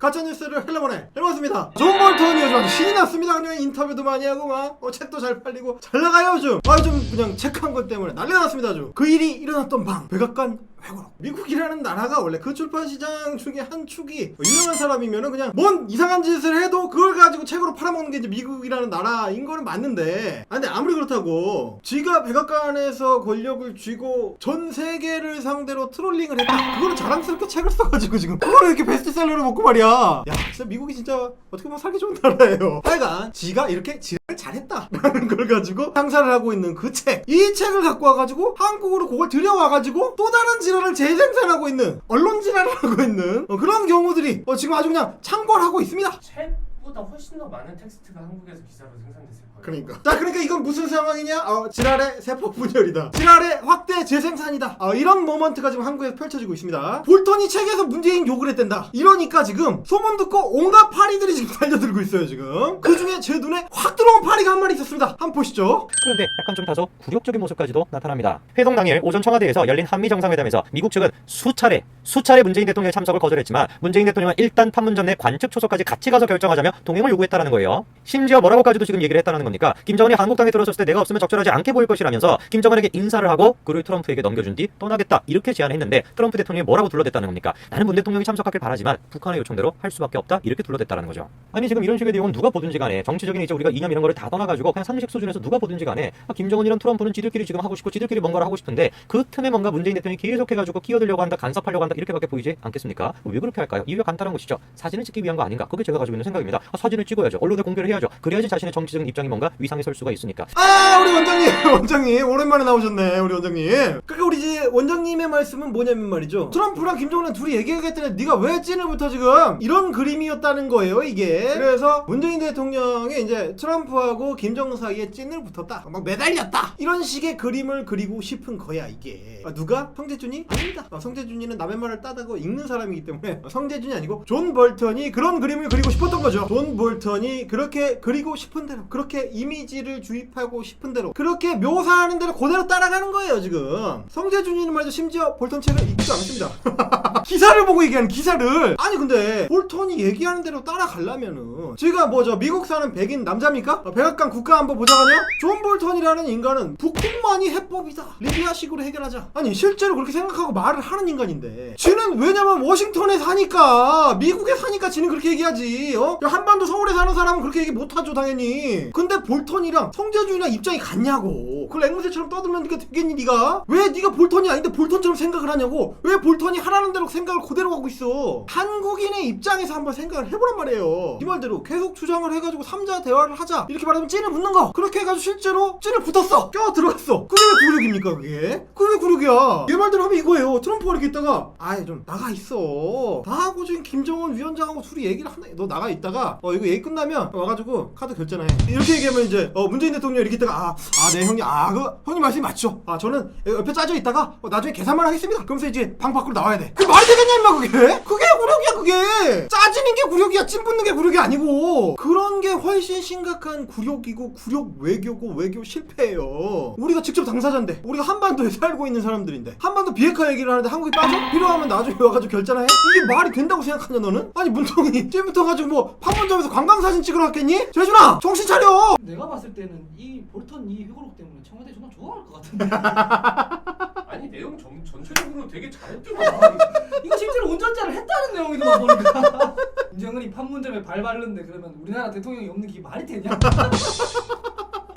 가짜뉴스를 헬레보네. 해봤습니다. 존 볼턴이 요즘 신이 났습니다. 그냥 인터뷰도 많이 하고 막 어, 책도 잘 팔리고 잘 나가요 요즘. 아좀 그냥 책한것 때문에 난리가 났습니다 아주. 그 일이 일어났던 방. 백악관 회고록 미국이라는 나라가 원래 그 출판 시장 중에 한 축이 유명한 사람이면은 그냥 뭔 이상한 짓을 해도 그걸 가지고 책으로 팔아먹는 게 이제 미국이라는 나라인 거는 맞는데. 아 근데 아무리 그렇다고 지가 백악관에서 권력을 쥐고 전 세계를 상대로 트롤링을 했다. 그거는 자랑스럽게 책을 써가지고 지금 그거를 이렇게 베스트셀러로 먹고 말이야. 야 진짜 미국이 진짜 어떻게 보면 살기 좋은 나라예요. 하여간 지가 이렇게 지랄을 잘했다라는 걸 가지고 상사를 하고 있는 그 책. 이 책을 갖고 와가지고 한국으로 그걸 들여와가지고 또 다른 지랄을 재생산하고 있는 언론 지랄을 하고 있는 어, 그런 경우들이 어, 지금 아주 그냥 창궐하고 있습니다. 책 보다 훨씬 더 많은 텍스트가 한국에서 기사로 생산됐을 거예요. 그러니까. 자, 그러니까 이건 무슨 상황이냐? 어, 지랄의 세포 분열이다. 지랄의 확대 재생산이다. 어, 이런 모먼트가 지금 한국에서 펼쳐지고 있습니다. 볼턴이 책에서 문재인 욕을 했댄다. 이러니까 지금 소문 듣고 온갖 파리들이 지금 달려들고 있어요, 지금. 그 중에 제 눈에 확 들어온 파리가 한 마리 있었습니다. 한 번 보시죠. 그런데 약간 좀 다소 굴욕적인 모습까지도 나타납니다. 회동 당일 오전 청와대에서 열린 한미 정상회담에서 미국 측은 수차례 수차례 문재인 대통령의 참석을 거절했지만 문재인 대통령은 일단 판문점 내 관측 초소까지 같이 가서 결정하자며 동행을 요구했다라는 거예요. 심지어 뭐라고까지도 지금 얘기를 했다는 겁니까? 김정은이 한국당에 들어섰을 때 내가 없으면 적절하지 않게 보일 것이라면서 김정은에게 인사를 하고 그를 트럼프에게 넘겨준 뒤 떠나겠다 이렇게 제안했는데 트럼프 대통령이 뭐라고 둘러댔다는 겁니까? 나는 문 대통령이 참석하길 바라지만 북한의 요청대로 할 수밖에 없다 이렇게 둘러댔다는 거죠. 아니 지금 이런 식의 내용은 누가 보든지 간에 정치적인 이제 우리가 이념 이런 거를 다 떠나가지고 그냥 상식 수준에서 누가 보든지 간에 아, 김정은이랑 트럼프는 지들끼리 지금 하고 싶고 지들끼리 뭔가를 하고 싶은데 그 틈에 뭔가 문재인 대통령이 계속해가지고 끼어들려고 한다 간섭하려고 한다 이렇게밖에 보이지 않겠습니까? 왜 그렇게 할까요? 이유가 간단한 것이죠. 사진을 찍기 위한 거 아닌가? 그게 제가 가지고 있는 생각입니다. 아, 사진을 찍어야죠. 언론에 공개를 해야죠. 그래야지 자신의 정치적인 입장이 뭔가 위상에 설 수가 있으니까. 아 우리 원장님 원장님 오랜만에 나오셨네 우리 원장님 그러니까 우리 이제 원장님의 말씀은 뭐냐면 말이죠 트럼프랑 김정은은 둘이 얘기하겠다는 네가 왜 찐을부터 지금 이런 그림이었다는 거예요 이게 그래서 문재인 대통령이 이제 트럼프하고 김정은 사이에 찐을 붙었다 막 매달렸다 이런 식의 그림을 그리고 싶은 거야 이게 아, 누가? 성재준이? 아닙니다 아, 성재준이는 남의 말을 따다고 읽는 사람이기 때문에 아, 성재준이 아니고 존 볼턴이 그런 그림을 그리고 싶었던 거죠. 존 볼턴이 그렇게 그리고 싶은 대로 그렇게 이미지를 주입하고 싶은 대로 그렇게 묘사하는 대로 그대로 따라가는 거예요 지금. 성재준이는 말이죠. 심지어 볼턴 책을 읽지도 않습니다 기사를 보고 얘기하는 기사를. 아니 근데 볼턴이 얘기하는 대로 따라가려면은 제가 뭐 저 미국 사는 백인 남자입니까? 어, 백악관 국가안보 보좌관이야? 존 볼턴이라는 인간은 북핵만이 해법이다. 리비아식으로 해결하자. 아니 실제로 그렇게 생각하고 말을 하는 인간인데. 지는 왜냐면 워싱턴에 사니까 미국에 사니까 지는 그렇게 얘기하지. 어? 야, 한반도 서울에 사는 사람은 그렇게 얘기 못하죠 당연히. 근데 볼턴이랑 성재준이랑 입장이 같냐고. 그걸 앵무새처럼 떠들면 니가 되겠니 니가? 왜 니가 볼턴이 아닌데 볼턴처럼 생각을 하냐고? 왜 볼턴이 하라는 대로 생각 을 그대로 하고 있어. 한국인의 입장에서 한번 생각을 해보란 말이에요. 이 말대로 계속 주장을 해가지고 삼자 대화를 하자. 이렇게 말하면 찐을 붙는 거. 그렇게 해가지고 실제로 찐을 붙었어. 껴 들어갔어. 그게 왜 굴욕입니까 그게? 그게 왜 굴욕이야. 얘 말대로 하면 이거예요. 트럼프가 이렇게 있다가 아예 좀 나가 있어. 나하고 지금 김정은 위원장하고 둘이 얘기를 하나 너 나가 있다가 어 이거 얘기 끝나면 와가지고 카드 결제나 해. 이렇게 얘기하면 이제 어 문재인 대통령 이렇게 있다가 아 아 네 형님 아 그 형님 말씀이 맞죠. 아 저는 옆에 짜져 있다가 어, 나중에 계산만 하겠습니다. 그러면서 이제 방 밖으로 나와야 돼 그 말이 되겠냐 임마 그게 그게 굴욕이야 그게 짜지는 게 굴욕이야 찜 붓는 게 굴욕이 아니고 그런 게 훨씬 심각한 굴욕이고 굴욕 외교고 외교 실패예요 우리가 직접 당사자인데 우리가 한반도에 살고 있는 사람들인데 한반도 비핵화 얘기를 하는데 한국이 빠져? 필요하면 나중에 와가지고 결제나 해? 이게 말이 된다고 생각하냐 너는? 아니 문통이 찜부터 가지고 뭐 판문점에서 관광사진 찍으러 갔겠니? 재준아 정신 차려 내가 봤을 때는 이 볼턴 이 회고록 때문에 청와대 존나 좋아할 것 같은데 아니 내용 전, 전체적으로 되게 잘했더만. 이거 실제로 운전자를 했다는 내용이더만 보니까 김정은이 판문점에 발 바르는데 그러면 우리나라 대통령이 없는 게 말이 되냐?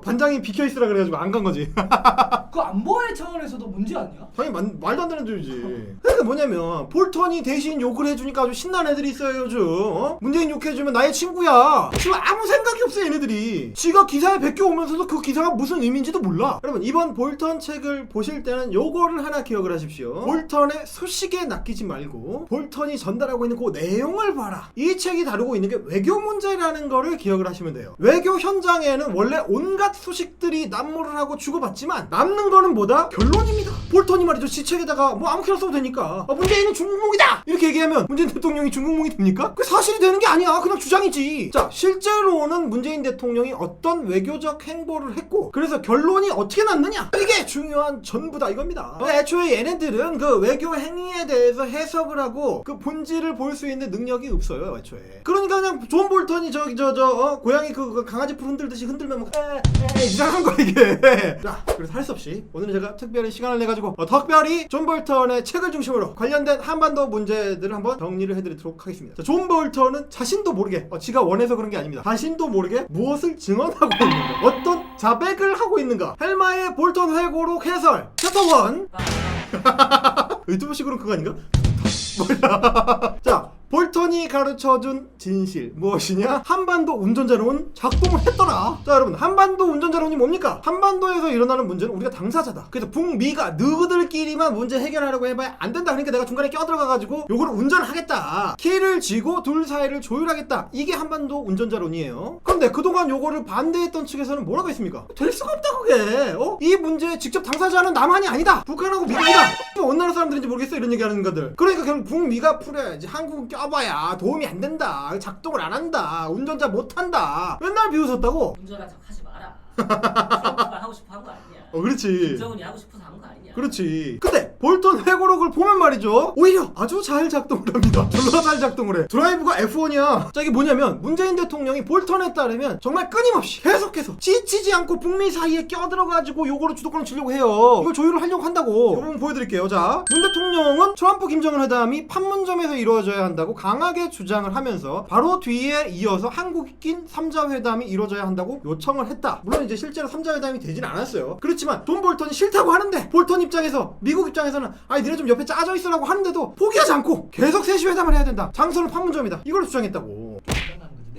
반장이 비켜 있으라 그래가지고 안 간 거지 그 안보의 차원에서도 문제 아니야? 당연히 만- 말도 안 되는 소리지. 그러니까 뭐냐면 볼턴이 대신 욕을 해주니까 아주 신난 애들이 있어요 요즘. 어? 문재인 욕해주면 나의 친구야. 지금 아무 생각이 없어 얘네들이. 지가 기사에 베껴오면서도 그 기사가 무슨 의미인지도 몰라. 여러분 이번 볼턴 책을 보실 때는 요거를 하나 기억을 하십시오. 볼턴의 소식에 낚이지 말고 볼턴이 전달하고 있는 그 내용을 봐라. 이 책이 다루고 있는 게 외교 문제라는 거를 기억을 하시면 돼요. 외교 현장에는 원래 온갖 소식들이 난무를 하고 주고받지만 남는 거는 뭐다? 결론입니다. 볼턴이 말이죠. 지책에다가 뭐 아무렇게나 써도 되니까. 아, 문재인은 중국몽이다! 이렇게 얘기하면 문재인 대통령이 중국몽이 됩니까? 그 사실이 되는 게 아니야. 그냥 주장이지. 자 실제로는 문재인 대통령이 어떤 외교적 행보를 했고 그래서 결론이 어떻게 났느냐? 이게 중요한 전부다 이겁니다. 애초에 얘네들은 그 외교 행위에 대해서 해석을 하고 그 본질을 볼 수 있는 능력이 없어요 애초에. 그러니까 그냥 존 볼턴이 저기 저저 어, 고양이 그, 그 강아지 풀 흔들듯이 흔들면 막 에, 에, 이상한 거야 이게. 자 그래서 할 수 없이 오늘은 제가 특별히 시간을 내 가지고 어, 특별히 존 볼턴의 책을 중심으로 관련된 한반도 문제들을 한번 정리를 해드리도록 하겠습니다 자, 존 볼턴은 자신도 모르게 어, 지가 원해서 그런 게 아닙니다 자신도 모르게 무엇을 증언하고 있는가 어떤 자백을 하고 있는가 헬마의 볼턴 회고록 해설 챕터 1 유튜브식으로 그거 아닌가? 뭐야? 자, 볼턴이 가르쳐준 진실 무엇이냐? 한반도 운전자론 작동을 했더라. 자, 여러분 한반도 운전자론이 뭡니까? 한반도에서 일어나는 문제는 우리가 당사자다. 그래서 북미가 너희들끼리만 문제 해결하려고 해봐야 안 된다. 그러니까 내가 중간에 껴들어가가지고 요거를 운전하겠다. 키를 쥐고 둘 사이를 조율하겠다. 이게 한반도 운전자론이에요. 그런데 그동안 요거를 반대했던 측에서는 뭐라고 했습니까? 될 수가 없다 그게. 어? 이 문제에 직접 당사자는 남한이 아니다. 북한하고 미국이다. 어느 나라 사람들인지 모르겠어 이런 얘기하는 것들. 그러니까 결국 북미가 풀어야지. 한국은 껴 봐야 도움이 안 된다. 작동을 안 한다. 운전자 못 한다. 맨날 비웃었다고. 운전한 척 하지 마라. 하고 싶어 한 거 아니냐. 어, 그렇지. 김정은이 하고 싶어서 한 거 아니냐. 그렇지. 근데 볼턴 회고록을 보면 말이죠. 오히려 아주 잘 작동을 합니다. 졸라 잘 작동을 해. 드라이브가 F1이야. 자 이게 뭐냐면 문재인 대통령이 볼턴에 따르면 정말 끊임없이 계속해서 지치지 않고 북미 사이에 껴들어가지고 요거를 주도권을 주려고 해요. 이걸 조율을 하려고 한다고. 이거 한번 보여드릴게요. 자, 문 대통령은 트럼프 김정은 회담이 판문점에서 이루어져야 한다고 강하게 주장을 하면서 바로 뒤에 이어서 한국인 3자 회담이 이루어져야 한다고 요청을 했다. 물론 이제 실제로 3자 회담이 되진 않았어요. 그렇지만 존 볼턴이 싫다고 하는데 볼턴 입장에서 미국 입장에서 는 아니 니네 좀 옆에 짜져 있으라고 하는데도 포기하지 않고 계속 셋이 회담을 해야 된다. 장소는 판문점이다. 이걸 주장했다고.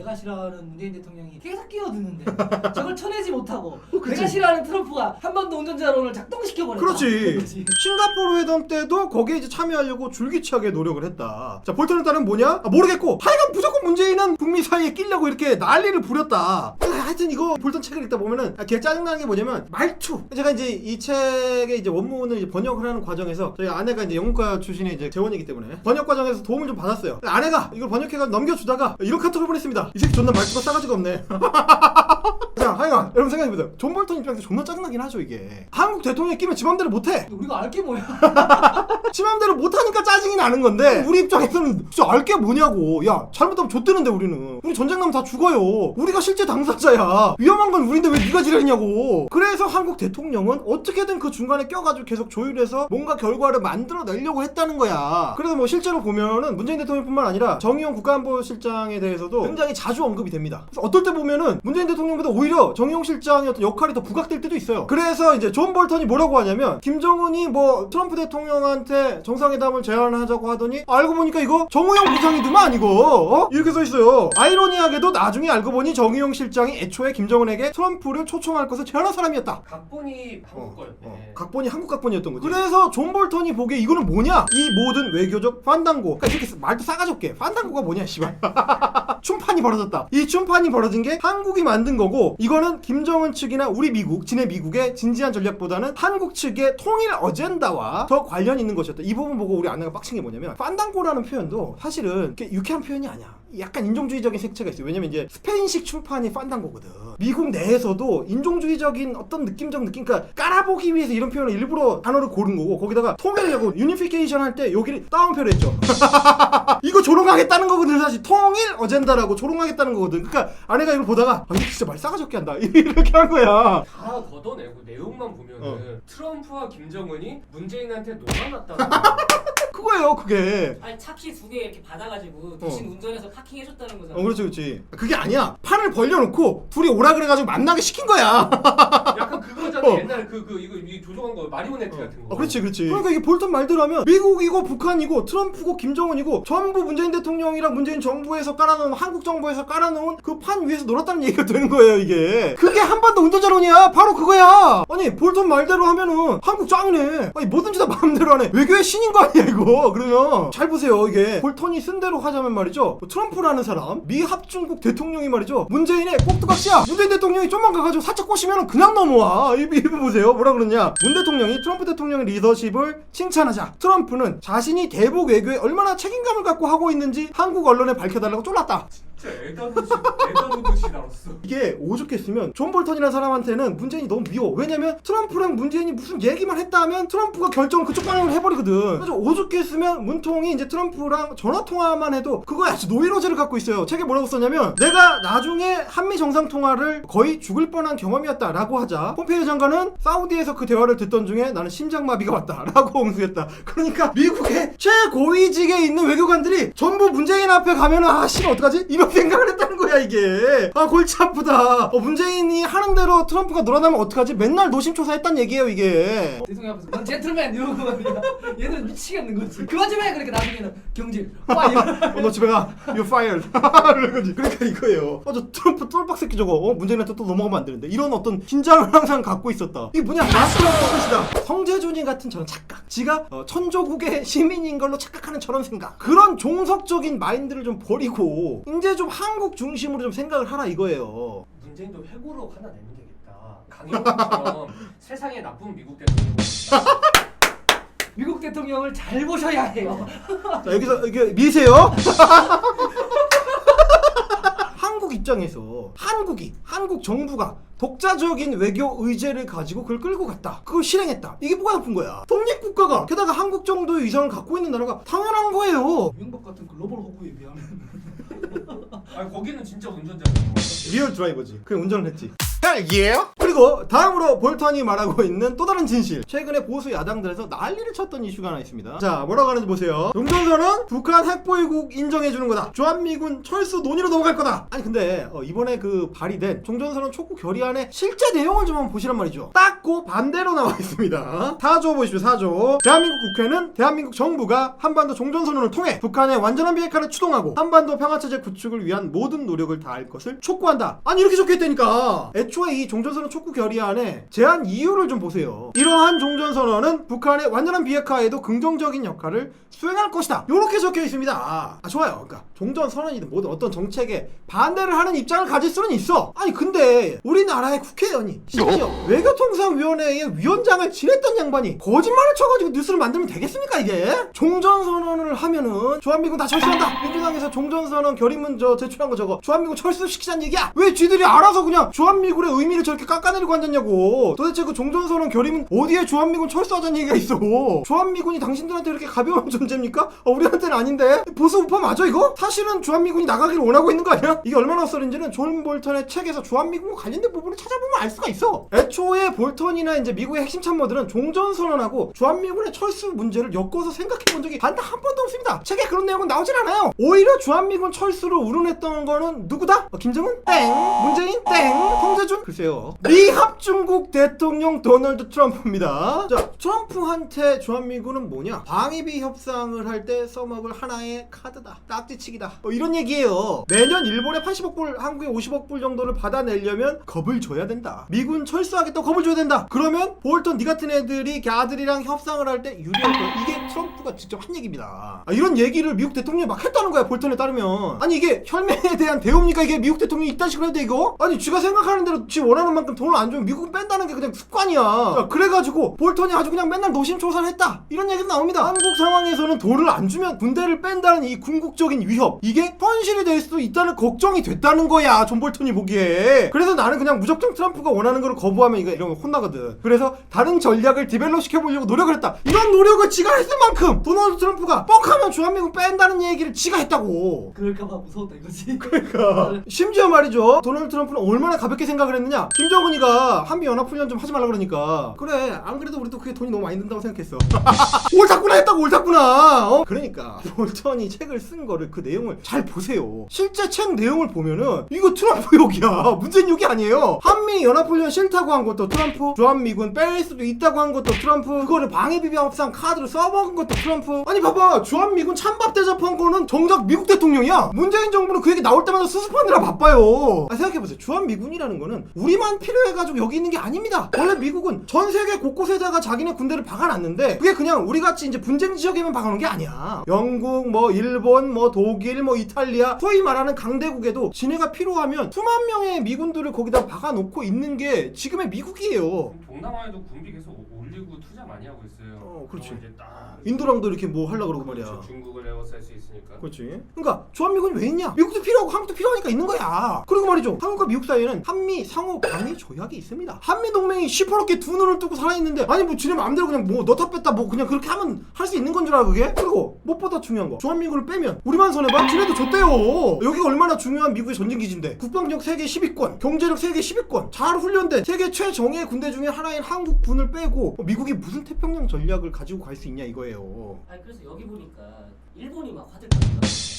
내가 싫어하는 문재인 대통령이 계속 끼어드는데 저걸 쳐내지 못하고 어, 그치. 내가 싫어하는 트럼프가 한반도 운전자론을 작동시켜 버렸다. 그렇지. 싱가포르 회담 때도 거기에 이제 참여하려고 줄기차게 노력을 했다. 자, 볼턴에 따르면 뭐냐? 아, 모르겠고. 하여간 무조건 문재인은 북미 사이에 끼려고 이렇게 난리를 부렸다. 아, 하여튼 이거 볼턴 책을 읽다 보면은 아, 걔 짜증나는 게 뭐냐면 말투. 제가 이제 이 책의 이제 원문을 이제 번역을 하는 과정에서 저희 아내가 이제 영문과 출신의 이제 재원이기 때문에 번역 과정에서 도움을 좀 받았어요. 아내가 이걸 번역해가 넘겨주다가 이런 카톡을 보냈습니다. 이 새끼 존나 말투가 싸가지가 없네. 자, 하여간 여러분 생각해보세요. 존 볼턴 입장에서 존나 짜증나긴 하죠 이게. 한국 대통령이 끼면 지 맘대로 못해. 우리가 알게 뭐야? 지 맘대로 못하니까 짜증이 나는 건데 우리 입장에서는 진짜 알게 뭐냐고 야 잘못하면 좆되는데 우리는 우리 전쟁 나면 다 죽어요 우리가 실제 당사자야 위험한 건 우린데 왜 네가 지랄이냐고 그래서 한국 대통령은 어떻게든 그 중간에 껴가지고 계속 조율해서 뭔가 결과를 만들어내려고 했다는 거야 그래서 뭐 실제로 보면은 문재인 대통령뿐만 아니라 정의용 국가안보실장에 대해서도 굉장히 자주 언급이 됩니다 그래서 어떨 때 보면은 문재인 대통령 보다 오히려 정의용 실장의 어떤 역할이 더 부각될 때도 있어요 그래서 이제 존 볼턴이 뭐라고 하냐면 김정은이 뭐 트럼프 대통령한테 정상회담을 제안하자고 하더니 알고 보니까 이거 정우영 부상이더만 이거 어? 이렇게 써 있어요. 아이러니하게도 나중에 알고 보니 정우영 실장이 애초에 김정은에게 트럼프를 초청할 것을 제안한 사람이었다. 각본이 한국 어, 거였네. 어. 각본이 한국 각본이었던 거지. 그래서 존 볼턴이 보기에 이거는 뭐냐? 이 모든 외교적 판단고. 그러니까 이렇게 말도 싸가지 없게. 판단고가 뭐냐, 씨발. 춤판이 벌어졌다. 이 춤판이 벌어진 게 한국이 만든 거고 이거는 김정은 측이나 우리 미국, 진해 미국의 진지한 전략보다는 한국 측의 통일 어젠다와 더 관련 있는 것이었다. 이 부분 보고 우리 아내가 빡친 게 뭐냐면 판단고라는 표현도 사실은 이렇게 유쾌한 표현이 아니야. 약간 인종주의적인 색채가 있어요. 왜냐면 이제 스페인식 춤판이 판단고거든. 미국 내에서도 인종주의적인 어떤 느낌적 느낌, 그러니까 깔아보기 위해서 이런 표현을 일부러 단어를 고른 거고 거기다가 통일하고 유니피케이션 할 때 여기를 따옴표를 했죠. 이거 조롱하겠다는 거거든 사실 통일 어젠다라고 조롱하겠다는 거거든. 그러니까 아내가 이걸 보다가 아 이거 진짜 말 싸가지 없게 한다 이렇게 한 거야. 다 걷어내고 내용만 보면은 어. 트럼프와 김정은이 문재인한테 녹아났다는 그거예요 그게. 아니 차 키 두 개 이렇게 받아가지고 대신 운전해서 파킹 해줬다는 거잖아. 어 그렇지 그렇지. 그게 아니야. 판을 벌려놓고 둘이 오라 그래가지고 만나게 시킨 거야. 약간 그거잖아 어. 옛날에 그, 그 이거 이 조종한 거 마리오네트 같은 거 어, 그렇지, 그렇지. 그러니까 이게 볼턴 말대로 하면 미국이고 북한이고 트럼프고 김정은이고 전부 문재인 대통령이랑 문재인 정부에서 깔아놓은 한국 정부에서 깔아놓은 그 판 위에서 놀았다는 얘기가 되는 거예요, 이게. 그게 한반도 운전자론이야. 바로 그거야. 아니, 볼턴 말대로 하면은 한국 짱이네. 아니, 뭐든지 다 마음대로 하네. 외교의 신인 거 아니야, 이거. 그러면 잘 보세요, 이게. 볼턴이 쓴 대로 하자면 말이죠. 뭐 트럼프라는 사람, 미 합중국 대통령이 말이죠. 문재인의 꼭두각시야. 문재인 대통령이 좀만 가가지고 살짝 꼬시면 그냥 넘어와. 봐. 이, 이거 보세요. 뭐라 그러냐. 문 대통령이 트럼프 대통령의 리더십을 칭찬하자. 트럼프는 자신이 대북 외교에 얼마나 책임감을 갖고 하고 있는지 한국 언론에 밝혀달라고 쫄랐다. 진짜 에다노시 에다노듯이 나왔어. 이게 오죽했으면 존 볼턴이라는 사람한테는 문재인이 너무 미워. 왜냐면 트럼프랑 문재인이 무슨 얘기만 했다 하면 트럼프가 결정을 그쪽 방향으로 해버리거든. 그래서 오죽했으면 문통이 이제 트럼프랑 전화 통화만 해도 그거에 아주 노이로제를 갖고 있어요. 책에 뭐라고 썼냐면 내가 나중에 한미 정상 통화를 거의 죽을 뻔한 경험이었다라고 하자 폼페이오 장관은 사우디에서 그 대화를 듣던 중에 나는 심장마비가 왔다라고 응수했다. 그러니까 미국의 최고위직에 있는 외교관들이 전부 문재인 앞에 가면은 아 씨발 어떡하지? 이런 생각을 했다는 거야 이게. 아 골치 아프다. 어, 문재인이 하는 대로 트럼프가 놀아나면 어떡하지? 맨날 노심초사했단 얘기예요 이게. 대통령 앞에서 넌 젠틀맨 이러고 말이야 얘들은 미치겠는 거지 그만 좀해 그러니까 나중에는 경질 와 어, 너 집에 가. You fired. 거지. 그러니까 이거예요. 어, 저 트럼프 똘박 새끼 저거. 어, 문재인한테 또 넘어가면 안 되는데. 이런 어떤 긴장을 항상 갖고 있었다. 이게 뭐냐? 마스크랑 똑같이다. 성재준이 같은 저런 착각. 지가 어, 천조국의 시민인 걸로 착각하는 저런 생각. 그런 종속적인 마인드를 좀 버리고 이제 좀 한국 중심으로 좀 생각을 하라 이거예요. 문재인도 회고록 하나 내면 되겠다. 강영훈처럼 세상에 나쁜 미국 대통령. 미국 대통령을 잘 보셔야 해요 자, 여기서 이게 미세요. 한국 입장에서 한국이 한국 정부가 독자적인 외교 의제를 가지고 그걸 끌고 갔다. 그걸 실행했다. 이게 뭐가 나쁜 거야? 독립국가가 게다가 한국 정도의 위상을 갖고 있는 나라가 당연한 거예요. 이명박 같은 글로벌 호구에 비하면 아 거기는 진짜 거야. 리얼 드라이버지. 그냥 운전을 했지. 그리고 다음으로 볼턴이 말하고 있는 또 다른 진실. 최근에 보수 야당들에서 난리를 쳤던 이슈가 하나 있습니다. 자, 뭐라고 하는지 보세요. 용전선은 북한 핵보유국 인정해주는 거다. 주한미군 철수 논의로 넘어갈 거다. 아니 근데 어, 이번에 그 발의된 종전선언 촉구 결의안의 실제 내용을 좀 한번 보시란 말이죠. 딱고 반대로 나와 있습니다. 4조 보십시오. 4조. 대한민국 국회는 대한민국 정부가 한반도 종전선언을 통해 북한의 완전한 비핵화를 추동하고 한반도 평화체제 구축을 위한 모든 노력을 다할 것을 촉구한다. 아니 이렇게 적혀있다니까. 애초 에 이 종전선언 촉구 결의안에 제한 이유를 좀 보세요. 이러한 종전선언은 북한의 완전한 비핵화에도 긍정적인 역할을 수행할 것이다. 이렇게 적혀 있습니다. 아, 좋아요. 그러니까 종전선언이든 뭐든 어떤 정책에 반대를 하는 입장을 가질 수는 있어. 아니 근데 우리나라의 국회의원이 심지어 외교통상위원회의 위원장을 지냈던 양반이 거짓말을 쳐가지고 뉴스를 만들면 되겠습니까 이게? 종전선언을 하면은 주한미군 다 철수한다. 민주당에서 종전선언 결의문 저 제출한 거 저거 주한미군 철수시키자는 얘기야. 왜 쥐들이 알아서 그냥 주한미군 의 의미를 저렇게 깎아내리고 앉았냐고. 도대체 그 종전선언 결의문 어디에 주한미군 철수하자는 얘기가 있어. 주한미군이 당신들한테 이렇게 가벼운 존재입니까? 어, 우리한테는 아닌데. 보수 우파 맞아 이거? 사실은 주한미군이 나가기를 원하고 있는 거 아니야? 이게 얼마나 썰인지는 존 볼턴의 책에서 주한미군과 관련된 부분을 찾아보면 알 수가 있어. 애초에 볼턴이나 이제 미국의 핵심 참모들은 종전선언하고 주한미군의 철수 문제를 엮어서 생각해 본 적이 단 한 번도 없습니다. 책에 그런 내용은 나오질 않아요. 오히려 주한미군 철수를 우려냈던 거는 누구다? 어, 김정은? 땡. 문재인? 땡. 통 제준? 글쎄요. 미합 중국 대통령 도널드 트럼프입니다. 자, 트럼프한테 주한미군은 뭐냐? 방위비 협상을 할 때 써먹을 하나의 카드다. 딱지치기다. 어, 이런 얘기예요. 매년 일본에 80억 불, 한국에 50억 불 정도를 받아내려면 겁을 줘야 된다. 미군 철수하겠다고 겁을 줘야 된다. 그러면 볼턴 니 같은 애들이 걔들이랑 협상을 할 때 유리할 거. 이게 트럼프가 직접 한 얘기입니다. 아, 이런 얘기를 미국 대통령이 막 했다는 거야. 볼턴에 따르면. 아니 이게 혈맹에 대한 대우입니까? 이게 미국 대통령이 이딴 식으로 해도 이거? 아니 쥐가 생각하는 대로 쥐 원하는 만큼 돈을 안 주면 미국은 뺀다는 게 그냥 습관이야. 자, 그래가지고 볼턴이 아주 그냥 맨날 노심초사를 했다. 이런 얘기도 나옵니다. 한국 상황에서는 돈을 안 주면 군대를 뺀다는 이 궁극적인 위협. 이게 현실이 될 수도 있다는 걱정이 됐다는 거야. 존 볼턴이 보기에. 그래서 나는 그냥 무작정 트럼프가 원하는 걸 거부하면 이거 이러면 혼나거든. 그래서 다른 전략을 디벨롭 시켜보려고 노력을 했다. 이런 노력을 지가 했을 만큼 도널드 트럼프가 뻑하면 주한미군 뺀다는 얘기를 지가 했다고. 그럴까봐 무서웠다 이거지 그러니까 심지어 말이죠 도널드 트럼프는 얼마나 가볍게 생각 을 했느냐? 김정은이가 한미 연합훈련 좀 하지 말라 그러니까. 그래 안 그래도 우리도 그게 돈이 너무 많이 든다고 생각했어. 옳다구나 했다고 옳다구나 어? 그러니까 볼턴이 책을 쓴 거를 그 내용을 잘 보세요. 실제 책 내용을 보면은 이거 트럼프 욕이야. 문재인 욕이 아니에요. 한미 연합훈련 싫다고 한 것도 트럼프 주한미군 뺄 수도 있다고 한 것도 트럼프 그거를 방해비비 협상 카드로 써먹은 것도 트럼프. 아니 봐봐! 주한미군 찬밥 대접한 거는 정작 미국 대통령이야! 문재인 정부는 그 얘기 나올 때마다 수습하느라 바빠요! 아, 생각해보세요. 주한미군이라는 거는 우리만 필요해 필요해가지고 여기 있는 게 아닙니다. 원래 미국은 전 세계 곳곳에다가 자기네 군대를 박아놨는데 그게 그냥 우리 같이 이제 분쟁 지역에만 박아놓은 게 아니야. 영국, 뭐 일본, 뭐 독일, 뭐 이탈리아, 소위 말하는 강대국에도 지네가 필요하면 수만 명의 미군들을 거기다 박아놓고 있는 게 지금의 미국이에요. 동남아에도 군비 계속 오- 올리고 투자 많이 하고 있어요. 어, 그렇지. 그럼 이제 딱 인도랑도 이렇게 뭐 하려 그러고 말이야. 그렇죠. 중국을 에워쌀 수 있으니까. 그렇지. 그러니까 주한미군이 왜 있냐? 미국도 필요하고 한국도 필요하니까 있는 거야. 그리고 말이죠. 한국과 미국 사이에는 한미 상호 방위 조약이 있습니다. 한미 동맹이 시퍼렇게 두 눈을 뜨고 살아있는데 아니 뭐 지네 마음대로 그냥 뭐 넣다 뺐다 뭐 그냥 그렇게 하면 할 수 있는 건 줄 알아 그게? 그리고 무엇보다 중요한 거 주한미군을 빼면 우리만 손해봐? 지네도 줬대요. 여기가 얼마나 중요한 미국의 전쟁기지인데 국방력 세계 10위권, 경제력 세계 10위권, 잘 훈련된 세계 최정예 군대 중에 하나인 한국군을 빼고 미국이 무슨 태평양 전략을 가지고 갈 수 있냐 이거예요. 아니 그래서 여기 보니까 일본이 막 화들 떴다.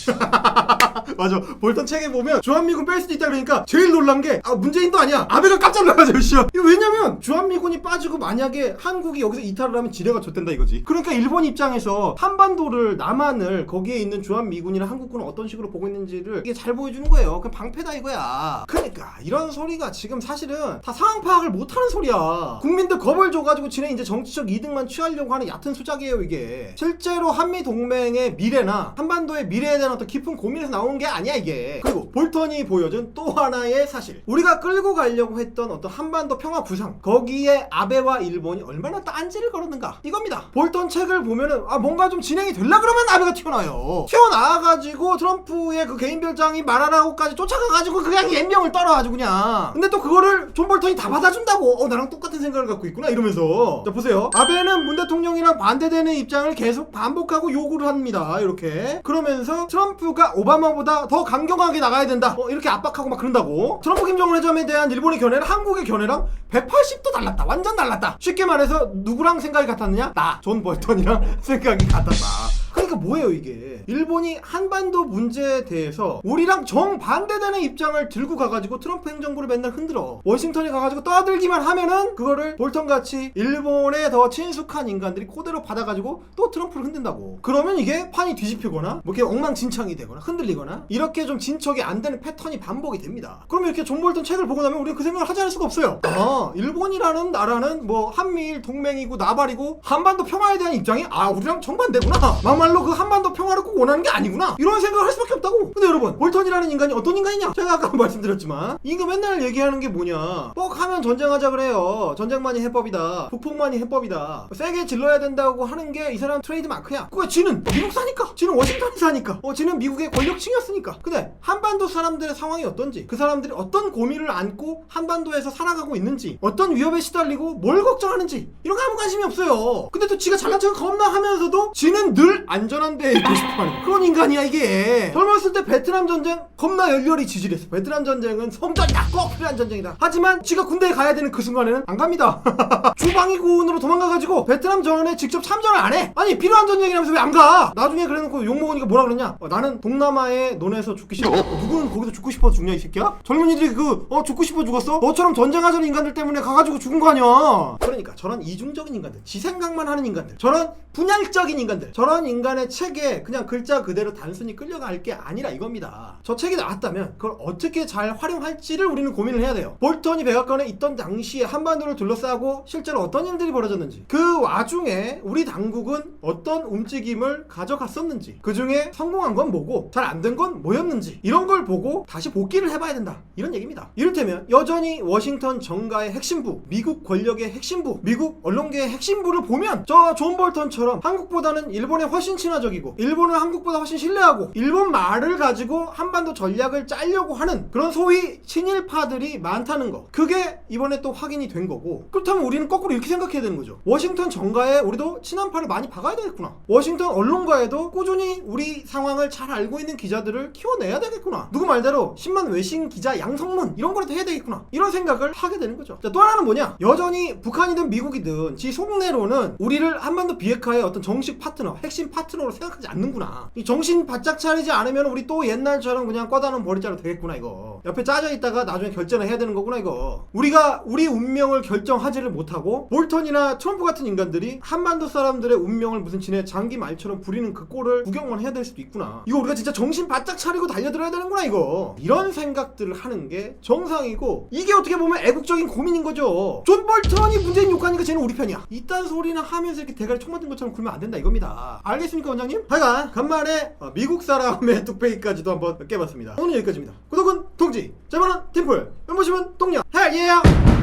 맞아. 볼턴 책에 보면 주한미군 뺄 수도 있다 그러니까 제일 놀란 게 아 문재인도 아니야. 아베가 깜짝 놀라죠, 씨. 이거 왜냐면 주한미군이 빠지고 만약에 한국이 여기서 이탈을 하면 지뢰가 좆된다 이거지. 그러니까 일본 입장에서 한반도를 남한을 거기에 있는 주한미군이나 한국군은 어떤 식으로 보고 있는지를 이게 잘 보여주는 거예요. 그냥 방패다 이거야. 그러니까 이런 소리가 지금 사실은 다 상황 파악을 못하는 소리야. 국민들 겁을 줘가지고 지네 이제 정치적 이득만 취하려고 하는 얕은 수작이에요 이게. 실제로 한미 동맹의 미 래나 한반도의 미래에 대한 어떤 깊은 고민에서 나오는 게 아니야 이게. 그리고 볼턴이 보여준 또 하나의 사실. 우리가 끌고 가려고 했던 어떤 한반도 평화 구상 거기에 아베와 일본이 얼마나 딴지를 걸었는가 이겁니다. 볼턴 책을 보면은 아 뭔가 좀 진행이 되려 그러면 아베가 튀어나와요. 튀어나와가지고 트럼프의 그 개인 별장이 말하라고까지 쫓아가가지고 그냥 연명을 떨어가지고 그냥. 근데 또 그거를 존 볼턴이 다 받아준다고. 어 나랑 똑같은 생각을 갖고 있구나 이러면서. 자 보세요. 아베는 문 대통령이랑 반대되는 입장을 계속 반복하고 요구를 합니다. 이렇게. 그러면서 트럼프가 오바마보다 더 강경하게 나가야 된다. 어, 이렇게 압박하고 막 그런다고. 트럼프 김정은 회장에 대한 일본의 견해는 한국의 견해랑 180도 달랐다. 완전 달랐다. 쉽게 말해서 누구랑 생각이 같았느냐? 나, 존 볼턴이랑 생각이 같았다. 그러니까 뭐예요 이게? 일본이 한반도 문제에 대해서 우리랑 정반대되는 입장을 들고 가가지고 트럼프 행정부를 맨날 흔들어. 워싱턴에 가가지고 떠들기만 하면은 그거를 볼턴같이 일본에 더 친숙한 인간들이 그대로 받아가지고 또 트럼프를 흔든다고. 그러면 이게 판이 뒤집히거나 뭐 이렇게 엉망진창이 되거나 흔들리거나 이렇게 좀 진척이 안 되는 패턴이 반복이 됩니다. 그러면 이렇게 존 볼턴 책을 보고 나면 우리가 그 생각을 하지 않을 수가 없어요. 아 일본이라는 나라는 뭐 한미일 동맹이고 나발이고 한반도 평화에 대한 입장이 아 우리랑 정반대구나. 막말 로 그 한반도 평화를 꼭 원하는 게 아니구나. 이런 생각을 할 수밖에 없다고. 근데 여러분 볼턴이라는 인간이 어떤 인간이냐? 제가 아까 말씀드렸지만 이거 맨날 얘기하는 게 뭐냐? 뻑 하면 전쟁하자 그래요. 전쟁만이 해법이다. 북폭만이 해법이다. 세게 질러야 된다고 하는 게 이 사람 트레이드 마크야. 그거 지는 미국 사니까. 지는 워싱턴에 사니까. 어 지는 미국의 권력층이었으니까. 근데 한반도 사람들의 상황이 어떤지 그 사람들이 어떤 고민을 안고 한반도에서 살아가고 있는지 어떤 위협에 시달리고 뭘 걱정하는지 이런 거 아무 관심이 없어요. 근데 또 지가 잘난 척을 겁나 하면서도 지는 늘 안전한 데에 있고 싶어하는 그런 인간이야 이게. 젊었을 때 베트남 전쟁 겁나 열렬히 지지를 했어. 베트남 전쟁은 성전이다 꼭 필요한 전쟁이다. 하지만 지가 군대에 가야 되는 그 순간에는 안 갑니다. 주방위군으로 도망가가지고 베트남 전에 직접 참전을 안 해. 아니 필요한 전쟁이라면서 왜 안 가? 나중에 그래놓고 욕먹으니까 뭐라 그러냐? 어, 나는 동남아의 논에서 죽기 싫어. 어, 누구는 거기서 죽고 싶어 죽냐 이 새끼야? 젊은이들이 그 어 죽고 싶어 죽었어? 너처럼 전쟁하자는 인간들 때문에 가가지고 죽은 거 아니야? 그러니까 저런 이중적인 인간들 지 생각만 하는 인간들 저런 분열적인 인간들 저런 인간 의 책에 그냥 글자 그대로 단순히 끌려갈 게 아니라 이겁니다. 저 책이 나왔다면 그걸 어떻게 잘 활용할지를 우리는 고민을 해야 돼요. 볼턴이 백악관에 있던 당시에 한반도를 둘러싸고 실제로 어떤 일들이 벌어졌는지 그 와중에 우리 당국은 어떤 움직임을 가져갔었는지 그 중에 성공한 건 뭐고 잘 안 된 건 뭐였는지 이런 걸 보고 다시 복귀를 해봐야 된다. 이런 얘기입니다. 이를테면 여전히 워싱턴 정가의 핵심부 미국 권력의 핵심부 미국 언론계의 핵심부를 보면 저 존 볼턴처럼 한국보다는 일본에 훨씬 친화적이고 일본은 한국보다 훨씬 신뢰하고 일본 말을 가지고 한반도 전략을 짜려고 하는 그런 소위 친일파들이 많다는 거. 그게 이번에 또 확인이 된 거고 그렇다면 우리는 거꾸로 이렇게 생각해야 되는 거죠. 워싱턴 정가에 우리도 친한파를 많이 박아야 되겠구나. 워싱턴 언론가에도 꾸준히 우리 상황을 잘 알고 있는 기자들을 키워내야 되겠구나. 누구 말대로 10만 외신 기자 양성문 이런 거라도 해야 되겠구나. 이런 생각을 하게 되는 거죠. 자, 또 하나는 뭐냐? 여전히 북한이든 미국이든 지 속내로는 우리를 한반도 비핵화의 어떤 정식 파트너 핵심 파트너 파트너로 생각하지 않는구나. 이 정신 바짝 차리지 않으면 우리 또 옛날처럼 그냥 꽈다는 버리자로 되겠구나 이거. 옆에 짜져 있다가 나중에 결정을 해야 되는 거구나 이거. 우리가 우리 운명을 결정하지를 못하고 볼턴이나 트럼프 같은 인간들이 한반도 사람들의 운명을 무슨 지네 장기 말처럼 부리는 그 꼴을 구경만 해야 될 수도 있구나. 이거 우리가 진짜 정신 바짝 차리고 달려들어야 되는구나 이거. 이런 생각들을 하는 게 정상이고 이게 어떻게 보면 애국적인 고민인 거죠. 존 볼턴이 문재인 욕하니까 쟤는 우리 편이야. 이딴 소리나 하면서 이렇게 대가리 총 맞은 것처럼 굴면 안 된다 이겁니다. 알겠습니 까 원장님? 하여간 간만에 어, 미국 사람의 뚝배기까지도 한번 깨봤습니다. 오늘 여기까지입니다. 구독은 동지, 자만은 팀플, 멤버십은 동료. 헬 예!